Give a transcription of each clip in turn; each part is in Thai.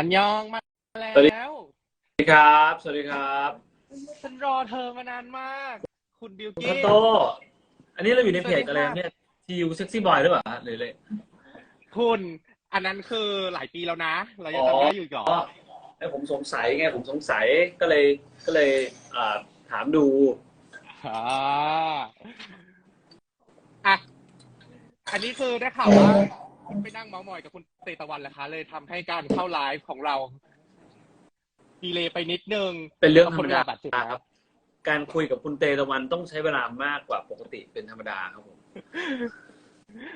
อันยองมาแล้สวัสดีวสวัสดีครับ สวัสดีครับฉันรอเธอมานานมาก คุณบิวคุณกิ้คานโต้อันนี้เราอยู่ในเพจอะไรเนี่ยทียูเซ็กซี่บอยหรือเปล่าฮะหรือเลย คุณ อันนั้นคือหลายปีแล้วนะ เรายังจำได้อยู่หรออ๋อไอ้ผมสงสัยไงผมสงสัยก็เลยก็เลยอ่าถามดูอ่าอะ อันนี้คือได้ข่าวว่า ไปนั่งเมาส์มอยกับคุณเตตะวันแหละคะ เลยทำให้การเข้าไลฟ์ของเรา ดีเลยไปนิดนึงเป็นเรื่องธรรมดาบาดเจ็บคแล้รัวบการคุยกับคุณเตตะวันต้องใช้เวลามากกว่าปกติเป็นธรรมดาครับผม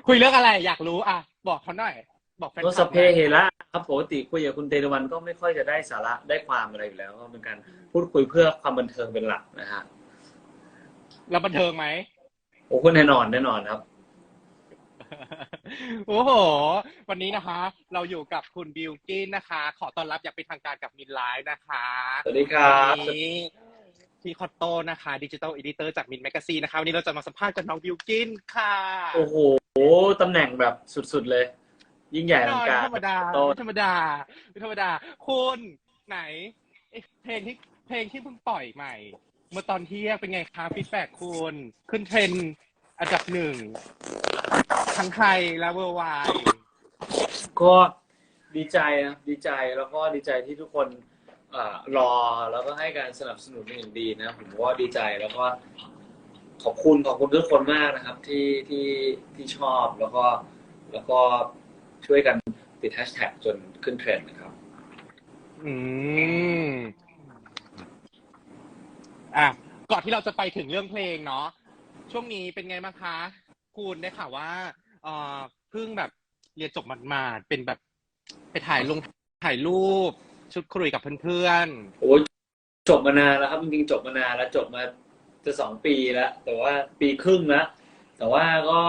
คุยเรื่องอะไรอยากรู้อะ บอกเขาหน่อย บอกแฟนคก็ลับสหพน่อยเฮระครับปกติคุยกับคุณเตตะวันก็ไม่ค่อยจะได้สาระได้ความอะไรอยู่แล้วก็เป็นการพูดคุยเพื่อความบันเทิงเป็นหลักนะฮะแล้วบันเทิงไหมโอ้คุณแน่นอนแน่นอนครับ โอ้โห วันนี้นะคะ เราอยู่กับคุณบิวกินนะคะ ขอต้อนรับอย่างเป็นทางการกับมินไลฟ์นะคะสวัสดีครับวันนี้พี่คอตโต้นะคะดิจิทัลอีดิเตอร์จากมินแมกซีนนะคะวันนี้เราจะมาสัมภาษณ์กับน้องบิวกินค่ะโอ้โหตำแหน่งแบบสุดๆเลย ยิ่งใหญ่อลังการไม่ธรรมดาโตไม่ธรรมดาไม่ธรรมดา คุณไหนเอ๊ะเพลงที่เพลงที่เพิ่งปล่อยใหม่ เมื่อตอนเที่ยงเป็นไงคะฟีดแบ็กคุณขึ้นเทรนด์อันดับหนึ่ง ทั้งไทยและเวอร์ไวก็ดีใจนะดีใจแล้วก็ดีใจที่ทุกคนเอ่อรอแล้วก็ให้การสนับสนุนเป็นอย่างดีนะผมว่าดีใจแล้วก็ขอบคุณขอบคุณทุกคนมากนะครับ ที่ที่ที่ชอบแล้วก็แล้วก็ช่วยกันติดแฮชแท็กจนขึ้นเทรนด์นะครับ อืมอะก่อนที่เราจะไปถึงเรื่องเพลงเนาะช่วงนี้เป็นไงบ้างคะ คุณได้ข่าวว่า เอ่อเพิ่งแบบเรียนจบหมาดๆเป็นแบบไปถ่ายลงถ่ายรูป ชุดคุยกับเพื่อนโอ้ยจบมานานแล้วครับจริงๆจบมานานแล้วจบมาจะสองปีแล้ว แต่ว่าปีครึ่งแล้วแต่ว่าก็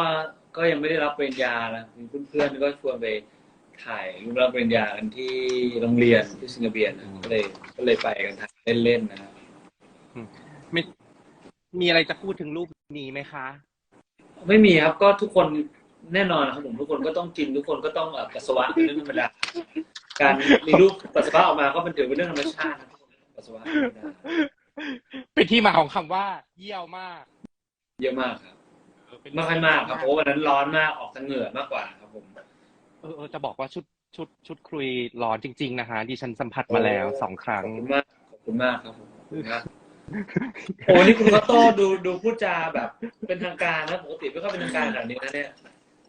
ก็ยังไม่ได้รับปริญญานะมีเพื่อนๆก็ชวนไปถ่ายรูปรับปริญญากันที่โรงเรียนที่สิงคโปร์นะก็เลยก็เลยไปกันถ่ายเล่นๆนะครับๆมีมีอะไรจะพูดถึงรูปนี้ไหมคะ ไม่มีครับก็ทุกคน แน่นอนนะครับผมทุกคนก็ต้องกินทุกคนก็ต้องเอ่อปัสสาวะเป็นเรื่องธรรมดาการมีรูปปัสสาวะออกมาก็เป็นถือเป็นเรื่องธรรมชาตินะครับปัสสาวะธรรมดาเป็นที่มาของคำว่า เยี่ยวมาก เยอะมากครับเออเป็นไม่ค่อยมากครับเพราะว่าวันนั้นร้อนมากออกทางเหงื่อมากกว่าครับผมเออเออจะบอกว่าชุดชุดชุดคุยร้อนจริง ๆ นะคะดิฉันสัมผัสมาแล้วสองครั้งขอบคุณมากขอบคุณมากครับผมขอบคุณมากโอ้นี่คุณคาโต้ดูดูพูดจาแบบ เป็นทางการนะปกติไม่ค่อยเป็นทางการแบบนี้นะเนี่ย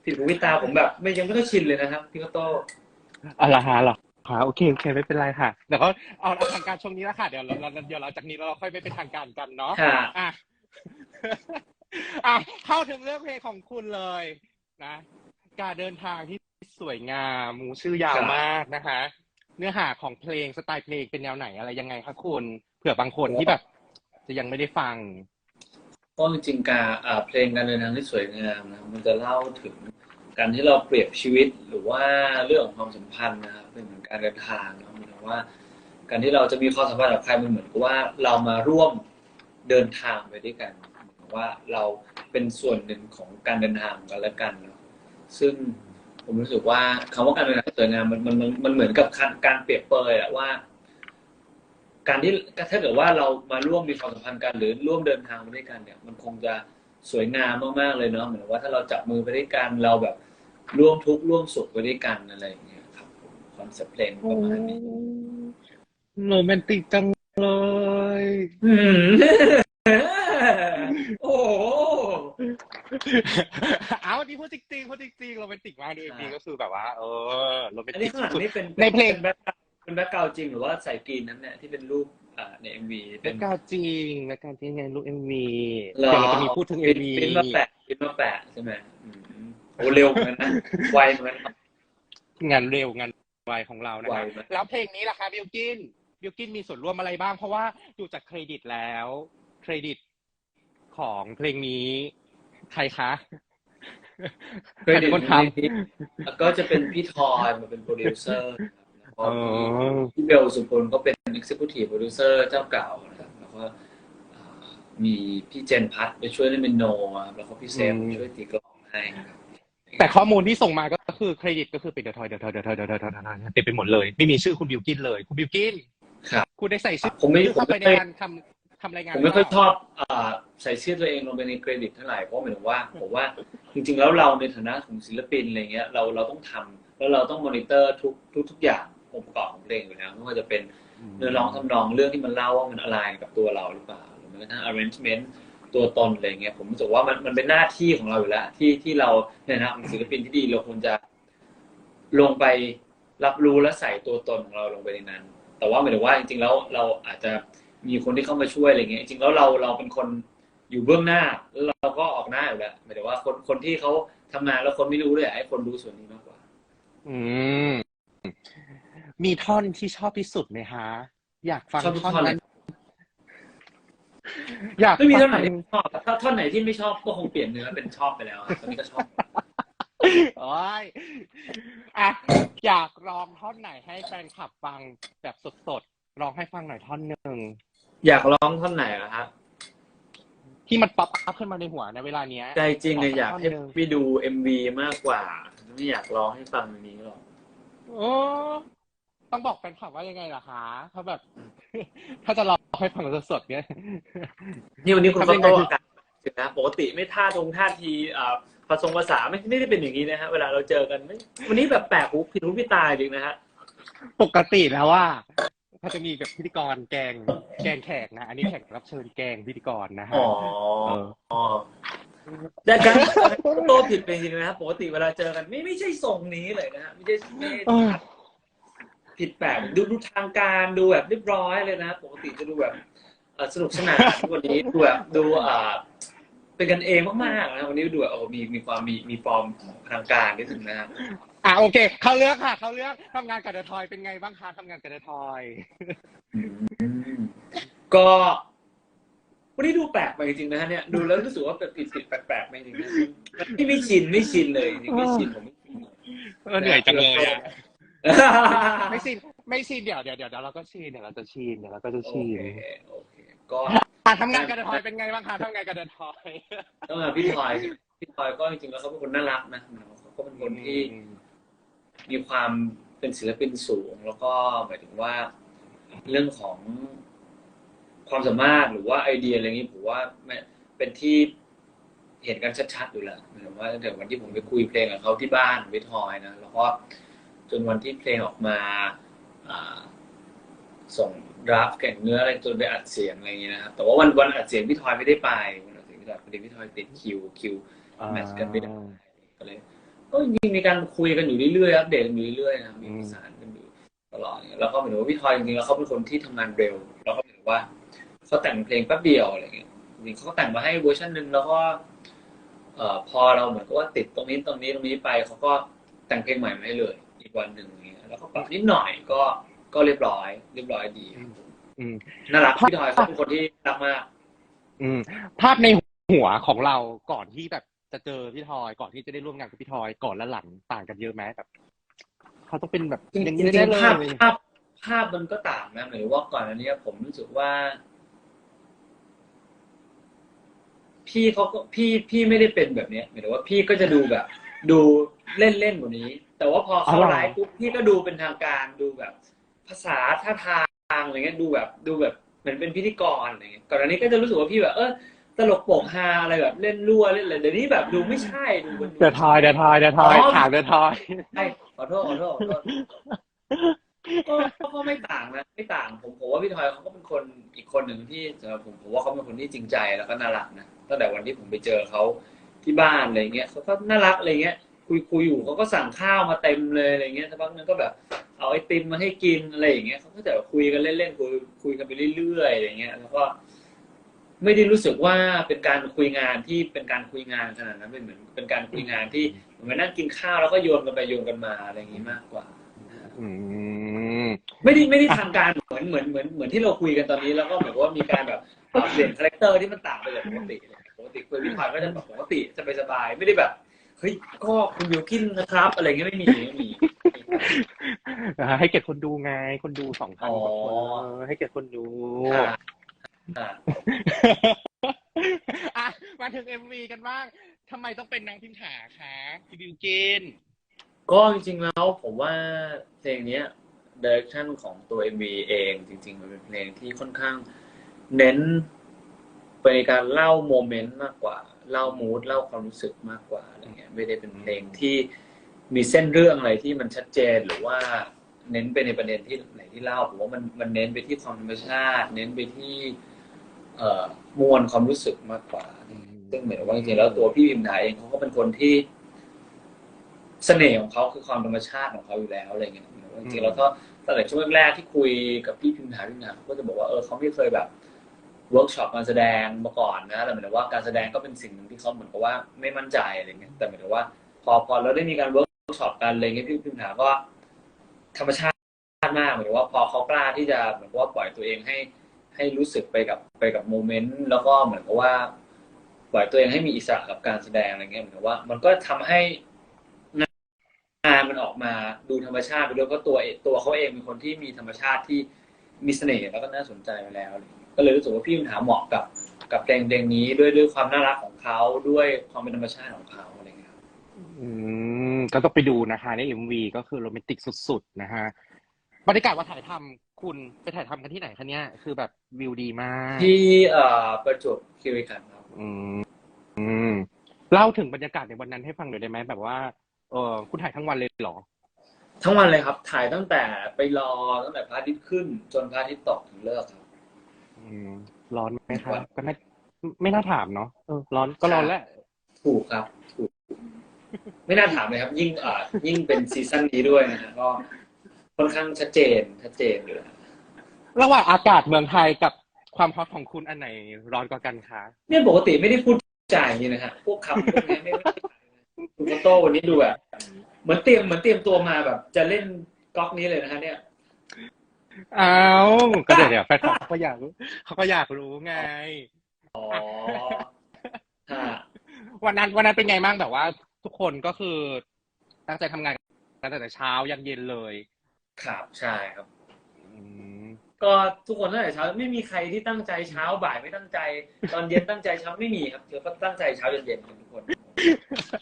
ผิดหูผิดตาผมแบบ ไม่ยังไม่ค่อยชินเลยนะครับพี่คาโต้อะไรฮะเหรอคะโอเคโอเคไม่เป็นไรค่ะเดี๋ยวก็เอาเอาทางการช่วงนี้แล้วค่ะเดี๋ยวเราเราเดี๋ยวเราจากนี้เราค่อยไปเป็นทางการกันเนาะค่ะอะอะเข้าถึงเรื่องเพลงของคุณเลยนะ การเดินทางที่สวยงามหมูชื่อยาวมากนะคะ เนื้อหาของเพลงสไตล์เพลงเป็นแนวไหนอะไรยังไงคะคุณเผื่อบางคนที่แบบ จะยังไม่ได้ฟัง ก็จริงๆการอ่าเพลงการเดินทางที่สวยงามนะครับมันจะเล่าถึงการที่เราเปรียบชีวิตหรือว่าเรื่องของความสัมพันธ์นะครับเป็นเหมือนการเดินทางนะหมายถึงว่า การที่เราจะมีความสัมพันธ์กับใครมันเหมือนกับว่าเรามาร่วมเดินทางไปด้วยกันหมือนกับว่าเราเป็นส่วนหนึ่งของการเดินทางกันและกันเนะซึ่งผมรู้สึกว่าคำว่าการเดินทางที่สวยงามมันมันมันมันเหมือนกับการการเปรียบเปรยอะว่า การที่ถ้าเกิดว่าเรามาร่วมมีความสัมพันธ์กันหรือร่วมเดินทางไปด้วยกันเนี่ย มันคงจะสวยงามมากๆเลยเนาะเหมือนว่าถ้าเราจับมือไปด้วยกันเราแบบร่วมทุกข์ร่วมสุขไปด้วยกันอะไรอย่างเงี้ยครับผมคอนเซ็ปต์เพลงประมาณนี้โรแมนติกจังเลยอืมโอ้โหเอาอันนี้พูดจริงๆพูดจริงๆโรแมนติกมากดูเอ็มวีก็คือแบบว่า เออโรแมนอันตินี้กข้างหลังสุดนี่เป็นในเพลง เป็นแบ็คเป็นแบ็คกราวด์จริงหรือว่าใส่กรีนนั้นเนี่ยที่เป็นรูปอ่าในเอ็มวีๆเป็แล้นวก็จริงแล้วการที่ไงลูกเอ็มวีหรอ เดี๋ยวเราจะมีพูดถึงเอ็มวีปริ้นมาแปะปริ้นมาแปะใช่ไหมอืมโอ้เร็วเหมือนกันนะไวเหมือนกันนะ งานเร็วงานไวของเรานะไวคะไหมแล้วเพลงนี้ล่ะคะบิวกินบิวกินมีส่วนร่วมอะไรบ้าง เพราะว่าดูจากเครดิตแล้ว เครดิตของเพลงนี้ ใครคะเครดิตใครเป็นคนทแล้วก็จะเป็นพี่ทอยมาเป็นโปรดิวเซอร์นะครับแล้วก็อ๋อ พี่เบลสุพลก็เป็น Executive Producer เจ้าเก่านะครับแล้วก็อ่ามีพี่เจนพัทไปช่วยเล่นเป็นโนครับแล้วก็พี่เซมอืมช่วยตีกลองให้ครับแต่ข้อมูลที่ส่งมาก็คือเครดิตก็คือเป็นเดอะทอยเดอะทอยเดอะทอยเดอะทอยเดอะทอยเต็มไปหมดเลย ไม่มีชื่อคุณบิวกินเลย คุณบิวกินครับคุณได้ใส่ชื่อผมไม่ผมเข้าไปไม่ในค่อยการทำทำรายงานผมไม่ค่อยหรืชอบอ่าใส่ชื่อตัวเองลงไปในเครดิตเท่าไหร่เพราะหมายถึงว่าผมว่าจริง ๆ แล้วเราในฐานะของศิลปินอะไรเงี้ยเราเราต้องทำแล้วเราต้องมอนิเตอร์ทุกทุกทุกอย่าง องค์ประกอบของเพลงอยู่แล้วไม่ว่าจะเป็นเนื้อร้องทำนองเรื่องที่มันเล่าว่ามันอะไรกับตัวเราหรือเปล่าหรือแม้กระทั่ง arrangement ตัวตนอะไรเงี้ยผมรู้สึกว่ามันมันเป็นหน้าที่ของเราอยู่แล้ว ที่ที่เราในฐานะขอศิลปินที่ดีเราควรจะลงไปรับรู้และใส่ตัวตนของเราลงไปในนั้น แต่ว่าหมายถึงว่าจริงๆแล้วเราอาจจะมีคนที่เข้ามาช่วยอะไรเงี้ยจริงๆแล้วเราเราเป็นคนอยู่เบื้องหน้าแล้วเราก็ออกหน้าอยู่แล้วหมายถึงว่าคนคนที่เขาทำงานแล้วคนไม่รู้เลยให้คนรู้ส่วนนี้มากกว่า อืม มีท่อนที่ชอบที่สุดไหมฮะ อยากฟังชอบทุกท่อนท่อนเลยนั้นอยากไม่มีฟัท่อนไหนที่ไม่ชอบถ้าท่อนไหนที่ไม่ชอบก็คงเปลี่ยนเนื้อเป็นชอบไปแล้วอะตอนนี้ก็ชอบ โอ้ยอะอยากร้องท่อนไหนให้แฟนคลับฟังแบบสดๆ ร้องให้ฟังหน่อยท่อนหนึ่งอยากร้องท่อนไหนอะครับที่มันป๊อปอัพขึ้นมาในหัวในเวลาเนี้ย ใจจริงเลยอยากให้ท่อนหนึ่งไปดูเอ็มวีมากกว่า ไม่อยากร้องให้ฟังในนี้หรอก โอ้ ต้องบอกแฟนคลับว่ายังไงล่ะคะเขาแบบ ถ้าจะร้องให้ฟังสดๆเนี่ยนี่วันนี้คุณทำก็ยังไงโต้ถึงกันนะปกติไม่ท่าทงท่าทีอ่าภาษาภาษาไม่ไม่ได้เป็นอย่างนี้นะฮะเวลาเราเจอกันไม่วันนี้แบบแปลกหูผิดหูผิดตาจริงนะฮะปกติแล้วว่าเขาจะมีแบบพิธีกรแกงแกงแขกนะ อันนี้แขกรับเชิญแกงพิธีกรนะฮะอ๋อเอออ๋อแต่การโต้ผิดไปจริงนะครับปกติเวลาเจอกัน ไม่ไม่ใช่ทรงนี้เลยนะฮะไม่ใช่ไม่ได้เออ ผิดแปลกดูดูทางการดูแบบเรียบร้อยเลยนะ ปกติจะดูแบบเอ่อสนุกสนานวันนี้ดูแบบดูอ่าเป็นกันเองมากๆนะวันนี้ดูแบบโอ้โหมีมีความมีมีฟอร์มทางการนิดนึงนะครับ อะโอเค เขาเลือกค่ะ เขาเลือกทำงานกับเดอะทอยเป็นไงบ้างคะทำงานกับเดอะทอย ก็วันนี้ดูแปลกไปจริงๆนะฮะเนี่ยดูแล้วรู้สึกว่าเป็นผิดผิดแปลกๆไปจริงๆนะที่ไม่ชินไม่ชินเลยจริงๆไม่ชินผมไม่ชิน เออเหนื่อยจังเลยอะ ไม่ชินไม่ชินเดี๋ยวเดี๋ยวเดี๋ยวเราก็ชินเดี๋ยวเราจะชินเดี๋ยวเราก็จะโอชินเคโอเคก็อะทำงานกับเดอะทอยเป็นไงบ้างคะทำงานกับเดอะทอยต้องมาพี่ทอยพี่ทอยก็จริงๆแล้วเขาเป็นคนน่ารักนะเขาก็เป็นคนที่ มีความเป็นศิลปินสูง แล้วก็หมายถึงว่าเรื่องของความสามารถหรือว่าไอเดียอะไรนี้ผมว่าไม่เป็นที่เห็นกันชัดๆอยู่แล้วหมายถึงว่าตั้งแต่วันที่ผมไปคุยเพลงกับเขาที่บ้านวิทอยนะแล้วก็จ นวันที่เพลงออกมาส่งดราฟแก่งเนื้ออะไรจนไปอัดเสียงอะไรอย่างนี้นะครับแต่ว่าวันวันอัดเสียงพี่ทอยไม่ได้ไปวันอัดเสียงพี่ทอยพอดีพี่ทอยติดคิวคิวแมทช์กันไม่ได้ก็เลยก็จริงมีการคุยกันอยู่เรื่อยๆอัปเดตกันอยู่เรื่อยๆนะมีสานกันอยู่ตลอดอย่างเงี้ยแล้วก็เหมายถึงว่าพี่ทอยจริงๆแล้วเขาเป็นคนที่ทำงานเร็ว แล้วก็หมายถึงว่าเขาแต่งเพลงแป๊บเดียวอะไรเงี้ยจริงเขาก็แต่งมาให้เวอร์ชันหนึ่งแล้วก็เอ่อพอเราเหมือนกับว่าติดตรงนี้ตรงนี้ตรงนี้ไปเขาก็แต่งเพลงใหม่มาให้เลย วันหนึ่งอย่างเงี้ยแล้วก็ปรับนิดหน่อยก็ก็เรียบร้อย เรียบร้อยดีอืมน่ารักพี่ทอยเขาเป็นคนที่รักมาก อืม ภาพในหัวของเราก่อนที่แบบจะเจอพี่ทอย ก่อนที่จะได้ร่วมงานกับพี่ทอยก่อนและหลังต่างกันเยอะไหมแบบเขาต้องเป็นแบบจริงอย่างๆนี้แน่ๆเลยภาพภาพภาพมันก็ต่างนะหมายถึงว่าก่อนอันเนี้ยผมรู้สึกว่า พี่เขาก็พี่พี่ไม่ได้เป็นแบบเนี้ยหมายถึงว่าพี่ก็จะดูแบบ ดูเล่นเล่นๆกว่านี้ แต่ว่าพอเขาไลฟ์ปุ๊บพี่ก็ดูเป็นทางการดูแบบ ภาษาท่าทางอะไรเงี้ยดูแบบดูแบบเหมือนเป็นพิธีกรอะไรเงี้ยก่อนอันนี้ก็จะรู้สึกว่าพี่แบบเออตลกโปกฮาอะไรแบบเล่นรั่วเล่นอะไรเดี๋ยวนี้แบบดูไม่ใช่ดูเป็นเดอะทอยเดอะทอยเดอะทอยอ๋อถามเดอะทอยใช่ขอโทษขอโทษขอโทษก็ก็ไม่ต่างนะไม่ต่างผมผมว่าพี่ทอยเขาก็เป็นคนอีกคนหนึ่งที่สำหรับผมผมว่าเขาเป็นคนที่จริงใจแล้วก็น่ารักนะตั้งแต่วันที่ผมไปเจอเขาที่บ้านอะไรเงี้ยเขาก็น่ารักอะไรเงี้ย คุยคุยอยู่เขาก็สั่งข้าวมาเต็มเลยอะไรเงี้ยสักพักนึงก็แบบ เอาไอติมมาให้กินอะไรอย่างเงี้ยเขาก็จะแบบคุยกันเล่นๆคุยคุยกันไปเรื่อยๆอะไรเงี้ย แล้วก็ ไม่ได้รู้สึกว่าเป็นการคุยงานที่เป็นการคุยงานขนาดนั้นเป็นเหมือนเป็นการคุยงานที่เหมือนมานั่งกินข้าวแล้วก็โยนกันไปโยนกันมาอะไรอย่างงี้มากกว่าอืมไม่ได้ไม่ได้ทางการเหมือนเหมือนเหมือนเหมือนที่เราคุยกันตอนนี้แล้วก็เหมือนว่ามีการแบบปรับเปลี่ยนคาแรคเตอร์ที่มันต่างไปจากปกติปกติคุยพี่พายก็จะแบบปกติสบายๆไม่ได้แบบเฮ้ยก็คุณบิวกินนะครับ อะไรเงี้ยไม่มีไม่มีให้เกียรติคนดูไง คนดูสองพันอ๋อกว่าคนเออให้เกียรติคนดูอ่าอ่าอะมาถึงเอ็มวีกันบ้างทำไมต้องเป็นนางพิมถาคะพี่บิวกินก็จริงๆแล้วผมว่าเพลงเนี้ยดิเรกชันของตัว MV เองจริง ๆ มันเป็นเพลงที่ค่อนข้าง เน้นไปในการเล่าโมเมนต์มากกว่า เล่ามูดเล่าความรู้สึกมากกว่าอะไรเงี้ยไม่ได้เป็นเพลงที่มีเส้นเรื่องอะไรที่มันชัดเจนหรือว่าเน้นไปในประเด็นที่ไหนที่เล่าผมว่ามันมันเน้นไปที่ความธรรมชาติ เน้นไปที่ เอ่อมวลความรู้สึกมากกว่า ซึ่งเหมือนว่าจริงๆแล้วตัวพี่พิมถาเองเขาก็เป็นคนที่ เสน่ห์ของเขาคือความธรรมชาติของเขาอยู่แล้วอะไรเงี้ยเหมือนว่าจริงๆแล้วก็ตั้งแต่ช่วงแรกๆที่คุยกับพี่พิมถาพี่พิมถาเขาก็จะบอกว่าเออเขาไม่เคยแบบ เวิร์กช็อปการแสดงมาก่อนนะแต่หมายถึงว่าการแสดงก็เป็นสิ่งหนึ่งที่เขาเหมือนกับว่าไม่มั่นใจอะไรเงี้ยแต่หมายถึงว่า พอพอเราได้มีการเวิร์กช็อปกันอะไรเงี้ยพี่พิมถาก็ ธรรมชาติมากเหมือนว่าพอเขากล้าที่จะเหมือนกับว่าปล่อยตัวเองให้ให้รู้สึกไปกับไปกับโมเมนต์แล้วก็เหมือนกับว่าปล่อยตัวเองให้มีอิสระกับการแสดงอะไรเงี้ยเหมือนกับว่า มันก็ทำให้งานมันออกมาดูธรรมชาติไปด้วยเพราะตัวเองตัวเขาเองเป็นคนที่มีธรรมชาติที่มีเสน่ห์แล้วก็น่าสนใจไปแล้วอะไรเงี้ย ก็เลยรู้สึกว่าพี่ปัญหาเหมาะกับ กับเพลงเพลงนี้ด้วยด้วยความน่ารักของเขาด้วยความเป็นธรรมชาติของเขาอะไรเงี้ยครับอืมก็ต้องไปดูนะคะใน MV ก็คือโรแมนติกสุดๆนะฮะบรรยากาศว่าถ่ายทำคุณไปถ่ายทำกันที่ไหนคะเนี่ยคือแบบวิวดีมากที่เอ่อประจวบคีรีขันธ์ครับ อืมอืมเล่าถึงบรรยากาศในวันนั้นให้ฟังหน่อยได้ไหมแบบว่าเออคุณถ่ายทั้งวันเลยเหรอ ทั้งวันเลยครับ ถ่ายตั้งแต่ไปรอตั้งแต่พระอาทิตย์ขึ้น จนพระอาทิตย์ตกถึงเลิกครับ อืมร้อนไหมครัวับนก็ไม่ไม่น่าถามเนาะเออร้อนก็ร้อนแหละ ถูกครับถูก ไม่น่าถามเลยครับ ยิ่งอ่ายิ่งเป็นซีซั่นนี้ด้วยนะฮะก็ค่อนข้างชัดเจนชัดเจนอยู่แล้วระหว่างอากาศเมืองไทยกับความฮอตของคุณอันไหนร้อนกว่ากันคะ เนี่ยปกติไม่ได้พูดจ่ายอย่างนี้นะฮะพวกคำพวกนี้ไม่ไม่คุณโตโต้วันนี้ดูแบบเหมือนเตรียมเหมือนเตรียมตัวมาแบบ จะเล่นก๊อกนี้เลยนะฮะเนี่ย อ้าวก็เดี๋ยวเดี๋ยวแฟนคลับเขาก็อยากรู้เขาก็อยากรู้ไง อ๋อฮะวันนั้นวันนั้นเป็นไงบ้างแบบว่า ทุกคนก็คือตั้งใจทำงานกันตั้งแต่เช้ายันเย็นเลยครับ ใช่ครับ อืมก็ทุกคนตั้งแต่เช้าไม่มีใครที่ตั้งใจเช้าบ่ายไม่ตั้งใจ ตอนเย็นตั้งใจเช้าไม่มีครับเดี๋ยวก็ตั้งใจเช้าเย็นๆกันทุกคน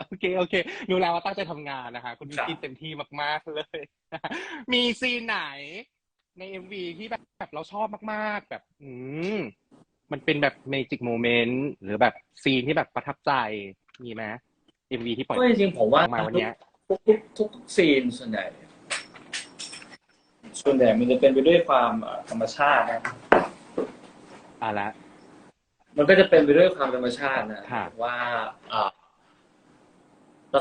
โอเคโอเครู้แล้วว่าตั้งใจทำงานนะคะ คุณครับ กินเต็มที่มากๆเลย มีซีนไหน ในเอ็มวีที่แบบแบบเราชอบมากๆ แบบ อืมมันเป็นแบบเมจิกโมเมนต์หรือแบบซีนที่แบบประทับใจมีไหมเอ็มวีที่ปล่อยก็จริงๆผมว่า ออกมาวันเนี้ย ทุกทุกทุกทุกซีนส่วนใหญ่ ส่วนใหญ่มันจะเป็นไปด้วยความเอ่อธรรมชาตินะ อะละ มันก็จะเป็นไปด้วยความธรรมชาตินะครับว่าเอ่อ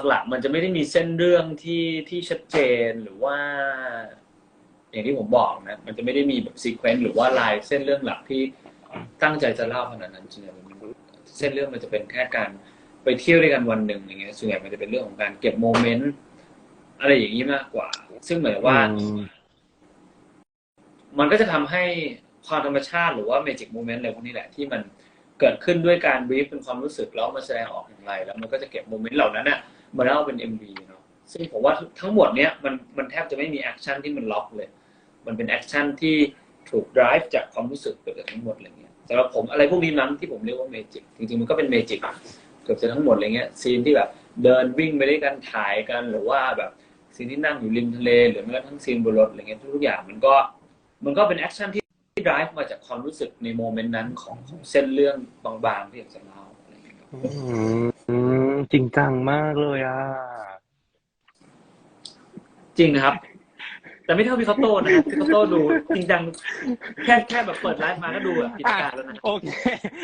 หลักๆมันจะไม่ได้มีเส้นเรื่องที่ที่ชัดเจนหรือว่า อย่างที่ผมบอกนะ มันจะไม่ได้มีแบบซีเควนซ์หรือว่าลายเส้นเรื่องหลักที่ตั้งใจจะเล่าขนาดนั้นจริงๆมันเส้นเรื่องมันจะเป็นแค่การไปเที่ยวด้วยกันวันหนึ่งอย่างเงี้ยส่วนใหญ่มันจะเป็นเรื่องของการเก็บโมเมนต์อะไรอย่างนี้มากกว่า ซึ่งเหมือนว่าอืมมันก็จะทำให้ความธรรมชาติหรือว่าเมจิกโมเมนต์อะไรพวกนี้แหละที่มันเกิดขึ้นด้วยการบรีฟเป็นความรู้สึกแล้วมาแสดงออกอย่างไร แล้วมันก็จะเก็บโมเมนต์เหล่านั้นน่ะมาเล่าเป็น MV เนาะซึ่งผมว่าทั้งหมดเนี้ยมันมันแทบจะไม่มีแอคชั่นที่มันล็อกเลย มันเป็นแอคชั่นที่ถูก drive จากความรู้สึกเกือบจะทั้งหมดอะไรเงี้ยสำหรับผมอะไรพวกนี้นั้นที่ผมเรียกว่าเมจิกจริงๆมันก็เป็นเมจิกเกือบจะทั้งหมดอะไรเงี้ยซีนที่แบบเดินวิ่งไปด้วยกันถ่ายกันหรือว่าแบบซีนที่นั่งอยู่ริมทะเลหรือแม้กระทั่งซีนบนรถอะไรเงี้ยทุกๆอย่างมันก็มันก็เป็นแอคชั่นที่ที่ drive มาจากความรู้สึกในโมเมนต์นั้นของของเส้นเรื่องบางๆที่อยากจะเล่าอะไรอย่างเงี้ยครับอืมจริงจังมากเลยอะ จริงนะครับ แต่ไม่เท่าพี่คอตโต้นะครับพี่คอตโต้ดูจริงจังแค่แค่แบบเปิดไลฟ์มาก็ดูแบบกิจการแล้วนะโอเค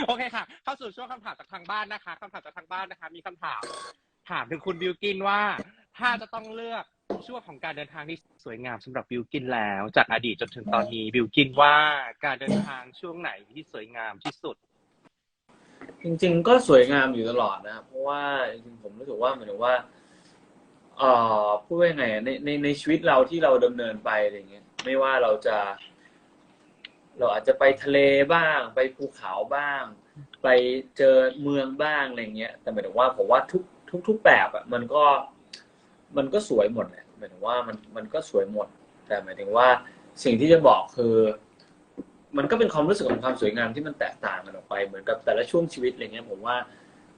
โอเคค่ะ เข้าสู่ช่วงคำถามจากทางบ้านนะคะคำถามจากทางบ้านนะคะ มีคำถาม ถามถึงคุณบิวกินว่า ถ้าจะต้องเลือกช่วงของการเดินทางที่สวยงามสำหรับบิวกินแล้ว จากอดีตจนถึงตอนนี้บิวกินว่าการเดินทางช่วงไหนที่สวยงามที่สุด จริง ๆ ก็สวยงามอยู่ตลอดนะครับเพราะว่าจริงๆผมรู้สึกว่าเหมือนกับว่า เอ่อพูดว่ายังไงอะในในในชีวิตเราที่เราดำเนินไปอะไรเงี้ยไม่ว่าเราจะ เราอาจจะไปทะเลบ้าง ไปภูเขาบ้าง ไปเจอเมืองบ้างอะไรเงี้ย แต่หมายถึงว่าผมว่าทุกทุกทุกแบบอะมันก็มันก็สวยหมดแหละหมายถึงว่ามันมันก็สวยหมด แต่หมายถึงว่าสิ่งที่จะบอกคือ มันก็เป็นความรู้สึกของความสวยงามที่มันแตกต่างกันออกไปเหมือนกับแต่ละช่วงชีวิตอะไรเงี้ยผมว่า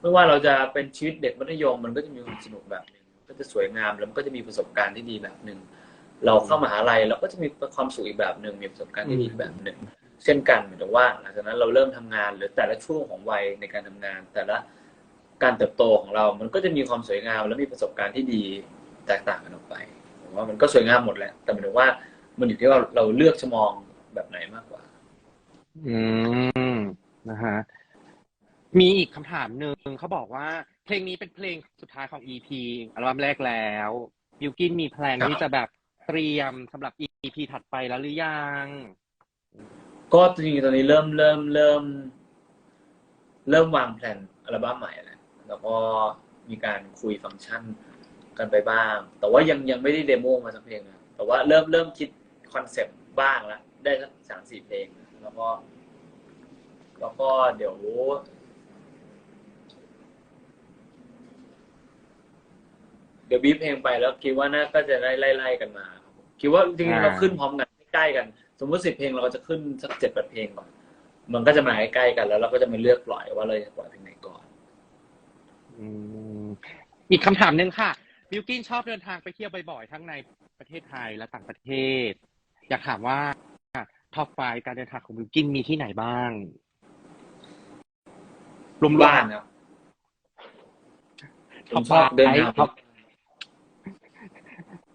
ไม่ว่าเราจะเป็นชีวิตเด็กมัธยมมันก็จะมีความสนุกแบบนึ่ง ก็จะสวยงามแล้วมันก็จะมีประสบการณ์ที่ดีแบบหนึ่งเราเข้ามหาลัยเราก็จะมีความสุขอีกแบบหนึ่งมีประสบการณ์ที่ดีอีกแบบหนึ่งเช่นกันหมายถึงว่าหลังจากนั้นเราเริ่มทำงานหรือแต่ละช่วงของวัยในการทำงาน แต่ละการเติบโตของเรา มันก็จะมีความสวยงามและมีประสบการณ์ที่ดีแตกต่างกันออกไปผมว่ามันก็สวยงามหมดแหละ แต่หมายถึงว่ามันอยู่ที่ว่าเราเลือกจะมองแบบไหนมากกว่า อืมนะฮะ มีอีกคำถามหนึ่งเขาบอกว่า เพลงนี้เป็นเพลงสุดท้ายของ EP อัลบั้มแรกแล้วบิวกินมีแพลนที่จะแบบเตรียมสำหรับ EP ถัดไปแล้วหรือยัง ก็จริงๆตอนนี้เริ่มเริ่มเริ่ม เริ่มวางแผนอัลบั้มใหม่แล้วแล้วก็มีการคุยฟังก์ชันกันไปบ้าง แต่ว่ายังยังไม่ได้เดโมมาสักเพลงนะแต่ว่าเริ่มเริ่มคิดคอนเซปต์บ้างแล้วได้สักสามสี่เพลง แล้วก็ แล้วก็เดี๋ยว เดี๋ยวบีบเพลงไปแล้วคิดว่าน่าก็จะได้ไล่ๆกันมาครับผมคิดว่าจริงๆเราขึ้นพร้อมกันใกล้ๆกัน สมมติสิบเพลงเราก็จะขึ้นสักเจ็ดแปดเพลงก่อนมันก็จะมาใกล้ๆกันแล้วเราก็จะมาเลือกปล่อยว่าเราจะปล่อยเพลงไหนก่อนอืมอีกคำถามหนึ่งค่ะบิวกินชอบเดินทางไปเที่ยวบ่อยๆทั้งในประเทศไทยและต่างประเทศ อยากถามว่าท็อปไฟการเดินทางของบิวกินมีที่ไหนบ้างรวมๆบ้านครับผมชอบเดินทาง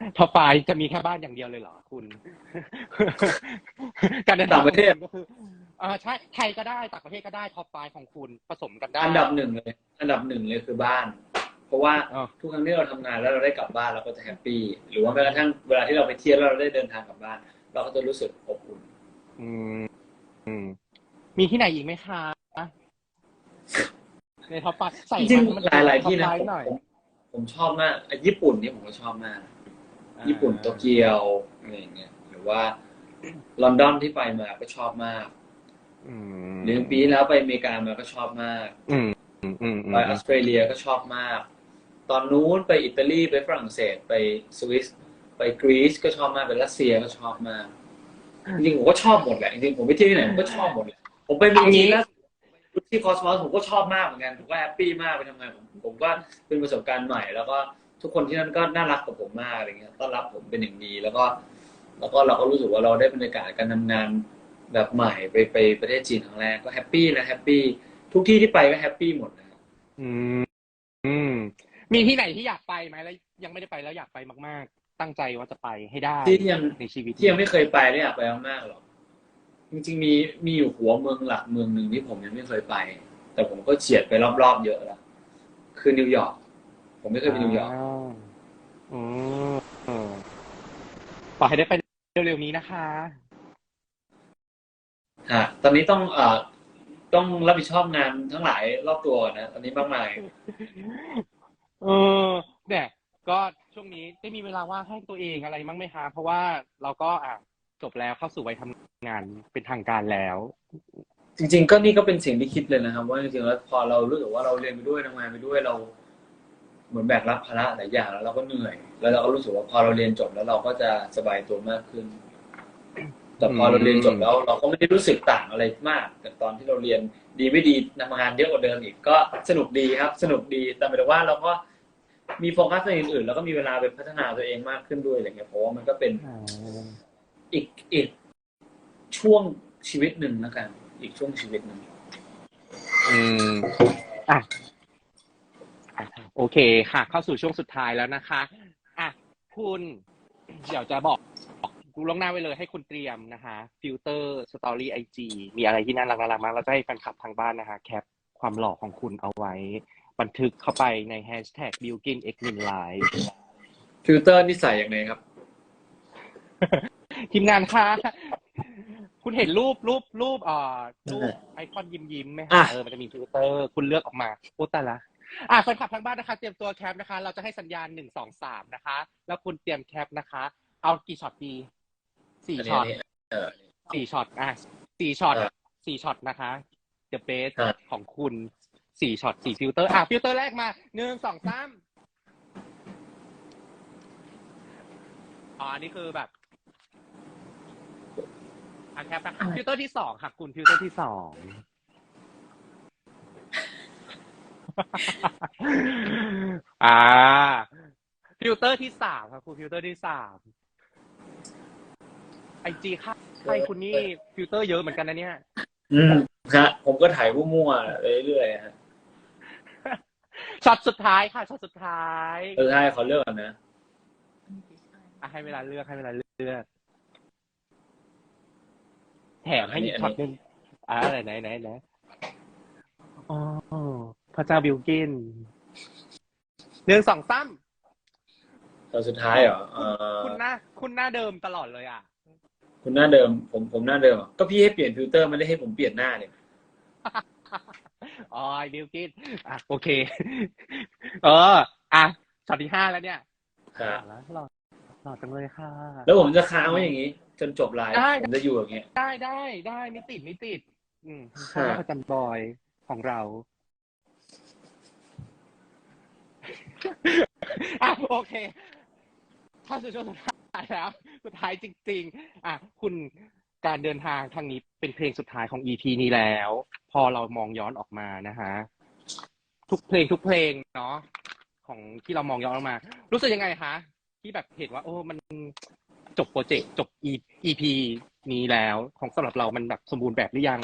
ท็อปท็อปไฟจะมีแค่บ้านอย่างเดียวเลยเหรอคุณ การเดินทางต่างประเทศ ก็คืออ่าใช่ไทยก็ได้ต่างประเทศก็ได้ท็อปไฟของคุณผสมกันได้ อันดับหนึ่งเลย อันดับหนึ่งเลยคือบ้าน เพราะว่าอ๋อทุกครั้งที่เราทำงานแล้วเราได้กลับบ้านเราก็จะแฮปปี้หรือว่าแม้กระทั่งเวลาที่เราไปเที่ยวแล้วเราได้เดินทางกลับบ้าน เราก็จะรู้สึกอบอุ่น อืมอืมมีที่ไหนอีกไหมคะในท็อปไฟใส่จริงมันๆหลายๆที่นะท็อปผมไฟหน่อยผมผมชอบมากอะญี่ปุ่นนี่ผมก็ชอบมาก ญี่ปุ่นโตเกียวอะไรอย่างเงี้ยหรือว่าลอนดอนที่ไปมาก็ชอบมากอืมหรือปีที่แล้วไปอเมริกามาก็ชอบมากอืมอืมอืมอืมไปออสเตรเลียก็ชอบมาก ตอนนู้นไปอิตาลีไปฝรั่งเศสไปสวิสไปกรีซก็ชอบมากไปรัสเซียก็ชอบมากจริงๆผมก็ชอบหมดแหละจริงๆผมไปเที่ยวที่ไหนผมก็ชอบหมดแหละผมไปเมืองจีนแล้วที่คอสมอสผมก็ชอบมากเหมือนกันผมก็แฮปปี้มากไปทำงานผมผมก็เป็นประสบการณ์ใหม่ แล้วก็ ทุกคนที่นั่นก็น่ารักกับผมมากอะไรเงี้ยต้อนรับผมเป็นอย่างดีแล้วก็ แล้วก็เราก็รู้สึกว่าเราได้บรรยากาศการทำงานแบบใหม่ไปไปประเทศจีนครั้งแรกก็แฮปปี้นะแฮปปี้ทุกที่ที่ไปก็แฮปปี้หมดนะอืมอืม มีที่ไหนที่อยากไปไหมแล้วยังไม่ได้ไปแล้วอยากไปมาก ๆ ตั้งใจว่าจะไปให้ได้ที่ยังในชีวิตที่ยังไม่เคยไปและอยากไปมากๆหรอกจริงๆมีมีอยู่หัวเมืองหลักเมืองหนึ่งที่ผมยังไม่เคยไป แต่ผมก็เฉียดไปรอบๆเยอะแล้วคือนิวยอร์ก ผมไม่เคยไปนิวยอร์กาวอืมอืมขอให้ได้ไปเร็วๆนี้นะคะฮะตอนนี้ต้องเอ่อต้องรับผิดชอบงานทั้งหลายรอบตัวนะตอนนี้มากมาย เออเนี่ยก็ช่วงนี้ได้มีเวลาว่างให้ตัวเองอะไรมั้งไหมคะเพราะว่าเราก็อะจบแล้วเข้าสู่วัยทำงานเป็นทางการแล้ว จริง ๆ ก็นี่ก็เป็นสิ่งที่คิดเลยนะครับ ว่าจริงๆแล้วพอเรารู้สึกว่าเราเรียนไปด้วยทำงานไปด้วยเรา เหมือนแบกรับภาระหลายอย่างแล้วเราก็เหนื่อย แล้วเราก็รู้สึกว่าพอเราเรียนจบแล้วเราก็จะสบายตัวมากขึ้น แต่พอเราเรียนจบแล้ว เราก็ไม่ได้รู้สึกต่างอะไรมากจากตอนที่เราเรียนดีไม่ดีทำงานเยอะกว่าเดิมอีกก็สนุกดีครับ สนุกดีแต่หมายถึงว่าเราก็มีโฟกัสในอื่นๆแล้วก็มีเวลาไปพัฒนาตัวเองมากขึ้นด้วยอะไรเงี้ยเพราะว่ามันก็เป็นอีกอีกช่วงชีวิตหนึ่งแล้วกัน อีกช่วงชีวิตหนึ่งอืมอะอะ โอเคค่ะ เข้าสู่ช่วงสุดท้ายแล้วนะคะอะคุณเดี๋ยวจะบอกกูล่วงหน้าไว้เลยให้คุณเตรียมนะคะฟิลเตอร์สตอรี่ไอจีมีอะไรที่น่ารักน่ารักมากเราจะให้แฟนคลับทางบ้านนะคะ แคปความหล่อของคุณเอาไว้ บันทึกเข้าไปในแฮชแท็กบิลกินเอ็กมินไลฟ์ฟิลเตอร์นี่ใส่อย่างไรครับ ทีมงานคะคุณเห็นรูปรูปรูปเอ่อรูปไอคอนยิ้มยิ้มๆไหมคะอะเออมันจะมีฟิลเตอร์ คุณเลือกออกมาโอ้แต่ละ อะแฟนคลับทางบ้านนะคะ เตรียมตัวแคปนะคะ เราจะให้สัญญาณหนึ่งสองสามนะคะ แล้วคุณเตรียมแคปนะคะ เอากี่ช็อตดีสี่อันนี้ช็อตอันนี้เออสี่ช็อตอะสี่ช็อตเออสี่ช็อตนะคะเดอะเบสเออของคุณสี่ช็อตสี่ฟิลเตอร์อะฟิลเตอร์แรกมาหนึ่งสองสามอ๋ออันนี้คือแบบอะแคปนะคะฟิลเตอร์ที่สองค่ะ คุณฟิลเตอร์ที่สอง อ่า ฟิลเตอร์ที่สามครับครูฟิลเตอร์ที่สามไอจีค่าใครคุณนี่ฟิลเตอร์เยอะเหมือนกันนะเนี่ย อืมฮะผมก็ถ่ายมั่วๆเรื่อยๆฮะช็อตสุดท้ายค่ะช็อตสุดท้ายเออใช่ขอเลือกก่อนนะอะให้เวลาเลือกให้เวลาเลือก แถมให้อันนี้อีกอันนี้ช็อตหนึ่งอ่าไหนไหนไหนไหนอ๋อ พระเจ้าบิลกินหนึ่งสองสามตอนสุดท้ายเหรอเออคุณหน้า คุณหน้าเดิมตลอดเลยอะ คุณหน้าเดิม ผมผมหน้าเดิมอะก็พี่ให้เปลี่ยนฟิลเตอร์ไม่ได้ให้ผมเปลี่ยนหน้าเนี่ยอ๋อบิลกินอะโอเค เออ อะช็อตที่ห้าแล้วเนี่ยครับแล้วหล่อหล่อจังเลยค่ะ แล้วผมจะค้างไว้อย่างนี้ จนจบไลฟ์ได้ ผมจะอยู่อย่างเงี้ย ได้ได้ได้ไม่ติดไม่ติด อืมครับข้าประจำบอยของเรา อะโอเคเข้าสู่ช่วงสุดท้ายแล้ว สุดท้ายจริง ๆ อะคุณการเดินทางทางนี้เป็นเพลงสุดท้ายของ EP นี้แล้ว พอเรามองย้อนออกมานะฮะทุกเพลงทุกเพลงเนาะของที่เรามองย้อนออกมา รู้สึกยังไงคะที่แบบเห็นว่า โอ้มันจบโปรเจกต์จบ EP นี้แล้วของสำหรับเรามันแบบสมบูรณ์แบบหรือยัง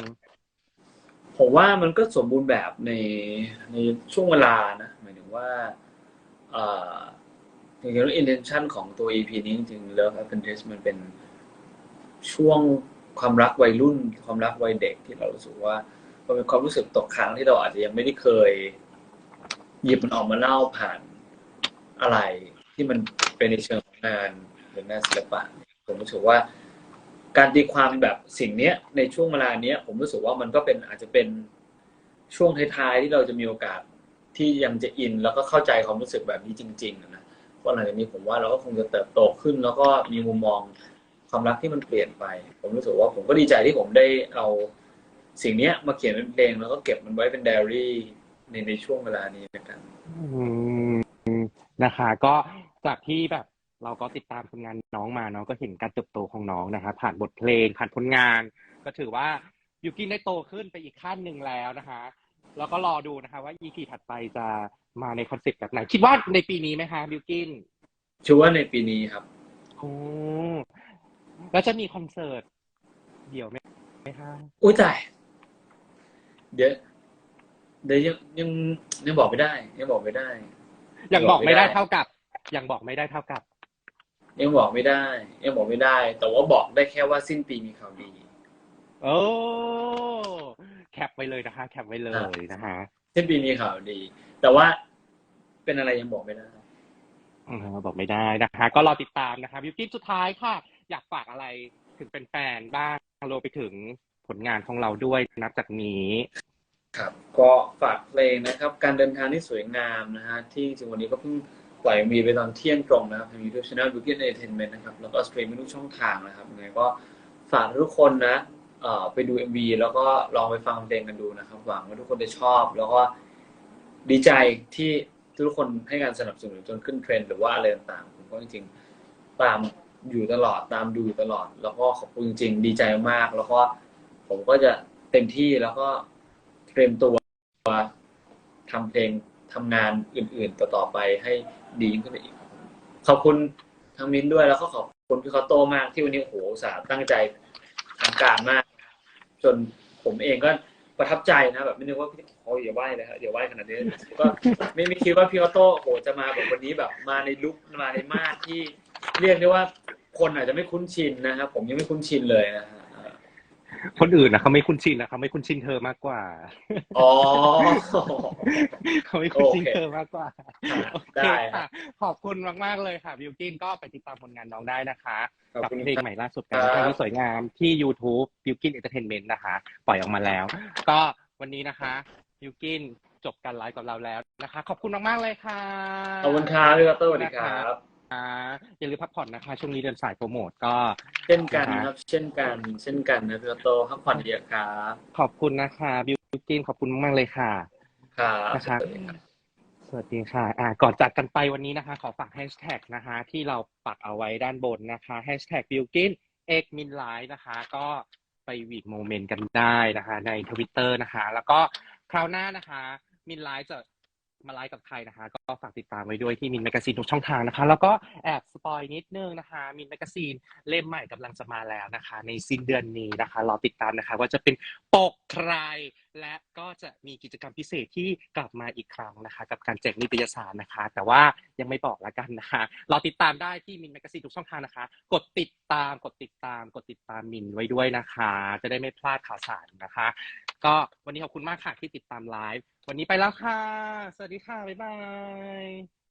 ผมว่ามันก็สมบูรณ์แบบในในช่วงเวลานะหมายถึงว่า จริงๆแล้ว intention ของตัว EP นี้จริงๆ Love Apprentice มันเป็นช่วงความรักวัยรุ่น ความรักวัยเด็กที่เรารู้สึกว่ามันเป็นความรู้สึกตกค้างที่เราอาจจะยังไม่ได้เคย หยิบมันออกมาเล่าผ่านอะไรที่มันเป็นในเชิงของงานหรืองานศิลปะ ผมรู้สึกว่า การตีความแบบสิ่งเนี้ยในช่วงเวลาเนี้ย ผมรู้สึกว่ามันก็เป็นอาจจะเป็นช่วงท้ายๆที่เราจะมีโอกาส ที่ยังจะอินแล้วก็เข้าใจความรู้สึกแบบนี้จริงๆนะเพราะหลังจากนี้ผมว่าเราก็คงจะเติบโตขึ้น แล้วก็มีมุมมองความรักที่มันเปลี่ยนไป ผมรู้สึกว่าผมก็ดีใจที่ผมได้เอาสิ่งเนี้ยมาเขียนเป็นเพลงแล้วก็เก็บมันไว้เป็นไดอารี่ในในช่วงเวลานี้นะครับอืมนะคะ ก็จากที่แบบเราก็ติดตามผลงานน้องมาเนาะก็เห็นการเติบโตของน้องนะคะ ผ่านบทเพลงผ่านผลงาน ก็ถือว่ายูกินได้โตขึ้นไปอีกขั้นหนึ่งแล้วนะคะ แล้วก็รอดูนะคะ ว่า EP ถัดไปจะมาในคอนเซ็ปต์แบบไหน คิดว่าในปีนี้ไหมคะบิวกินชัวร์ในปีนี้ครับโอ้แล้วจะมีคอนเสิร์ตเดี่ยวไหมไหมคะอุ้ยตายเดี๋ยวเดี๋ยวยังยังยังบอกไม่ได้ ยังบอกไม่ได้ ยังบอกไม่ได้บอกไม่ได้เท่ากับ ยังบอกไม่ได้เท่ากับ ยังบอกไม่ได้ ยังบอกไม่ได้ แต่ว่าบอกได้แค่ว่าสิ้นปีมีข่าวดีโอ้แค ปไว้เลยนะคะ แคปไว้เลยนะคะสิ้นปีมีข่าวดี แต่ว่าเป็นอะไรยังบอกไม่ได้อืมบอกไม่ได้นะคะ ก็รอติดตามนะคะบิวกิ้นสุดท้ายค่ะ อยากฝากอะไรถึงเป็นแฟนๆบ้างรวมไปถึงผลงานของเราด้วยนับจากนี้ครับก็ฝากเพลงนะครับ การเดินทางที่สวยงามนะฮะที่จริงวันนี้ก็เพิ่งปล่อยมีไปตอนเที่ยงตรงนะครับทาง YouTube Channel b u g i n Entertainment นะครับ แล้วก็สตรีมทุกช่องทางนะครับยังไงก็ฝากทุกคนนะเอ่อ ไปดู MV แล้วก็ลองไปฟังเพลงกันดูนะครับ หวังว่าทุกคนจะชอบ แล้วก็ดีใจที่ทุกคนให้การสนับสนุนจนขึ้นเทรนด์หรือว่าอะไรต่างๆผมก็จริงๆตามอยู่ตลอดตามดูอยู่ตลอด แล้วก็ขอบคุณจริงๆดีใจมาก แล้วก็ผมก็จะเต็มที่แล้วก็เตรียมตัวทำเพลงทำงานอื่น ๆ ต่อๆไปให้ดีขึ้นไปอีก ขอบคุณทางมิ้นด้วยแล้วก็ขอบคุณพี่คอโตมากที่วันนี้โหสาตั้งใจทำการมาก จนผมเองก็ประทับใจนะแบบไม่นึกว่าพี่โอ้ยอย่าไหวเลยครับอย่าไหวขนาดนี้ก็ไม่ไม่คิดว่าพี่ออโต้โอ้โหจะมาแบบวันนี้แบบมาในลุคมาในมาดที่เรียกได้ว่าคนอาจจะไม่คุ้นชินนะครับผมยังไม่คุ้นชินเลยนะฮะ คนอื่นนะเขาไม่คุ้นชินนะเขาไม่คุ้นชินเธอมากกว่าอ๋อเขาไม่คุ้นชินโอเคเธอมากกว่าโอเคได้ครัค่ะบขอบคุณมากๆเลยค่ะบิวกินก็ไปติดตามผลงานน้องได้นะคะขอบกับคุณเพลงครับใหม่ล่าสุดการทางที่สวยงามที่ YouTube บิวกินเอนเตอร์เทนเมนต์นะคะ ปล่อยออกมาแล้ว ก็วันนี้นะคะบิวกินจบการไลฟ์กับเราแล้วนะคะ ขอบคุณมากๆเลยค่ะขอบคุณครับพี่คอโต้สวัสดีครับ อ่าอย่าลืมพักผ่อนนะคะ ช่วงนี้เดินสายโปรโมทก็เช่นกันครับ เช่นกัน เช่นกันนะพี่คอโต้พักผ่อนเยอะครับขอบคุณนะคะบิวกินขอบคุณมากๆเลยค่ะครับนะครับสวัสดีครับสวัสดีค่ะอ่าก่อนจากกันไปวันนี้นะคะ ขอฝากแฮชแท็กนะคะ ที่เราปักเอาไว้ด้านบนนะคะแฮชแท็กบิลกินเอกมินไลน์นะคะ ก็ไปวีดโมเมนต์กันได้นะคะ ในทวิตเตอร์นะคะ แล้วก็คราวหน้านะคะมินไลน์จะ มาไลฟ์กับใครนะคะ ก็ฝากติดตามไว้ด้วยที่มินแมกซีนทุกช่องทางนะคะ แล้วก็แอบสปอยนิดนึงนะคะมินแมกซีนเล่มใหม่กำลังจะมาแล้วนะคะ ในสิ้นเดือนนี้นะคะรอติดตามนะคะ ว่าจะเป็นปกใคร และก็จะมีกิจกรรมพิเศษที่กลับมาอีกครั้งนะคะ กับการแจกนิตยสารนะคะ แต่ว่ายังไม่บอกละกันนะคะรอติดตามได้ที่มินแมกซีนทุกช่องทางนะคะ กดติดตามกดติดตาม กดติดตามมินไว้ด้วยนะคะ จะได้ไม่พลาดข่าวสารนะคะ ก็วันนี้ขอบคุณมากค่ะที่ติดตามไลฟ์ วันนี้ไปแล้วค่ะ สวัสดีค่ะ บ๊ายบาย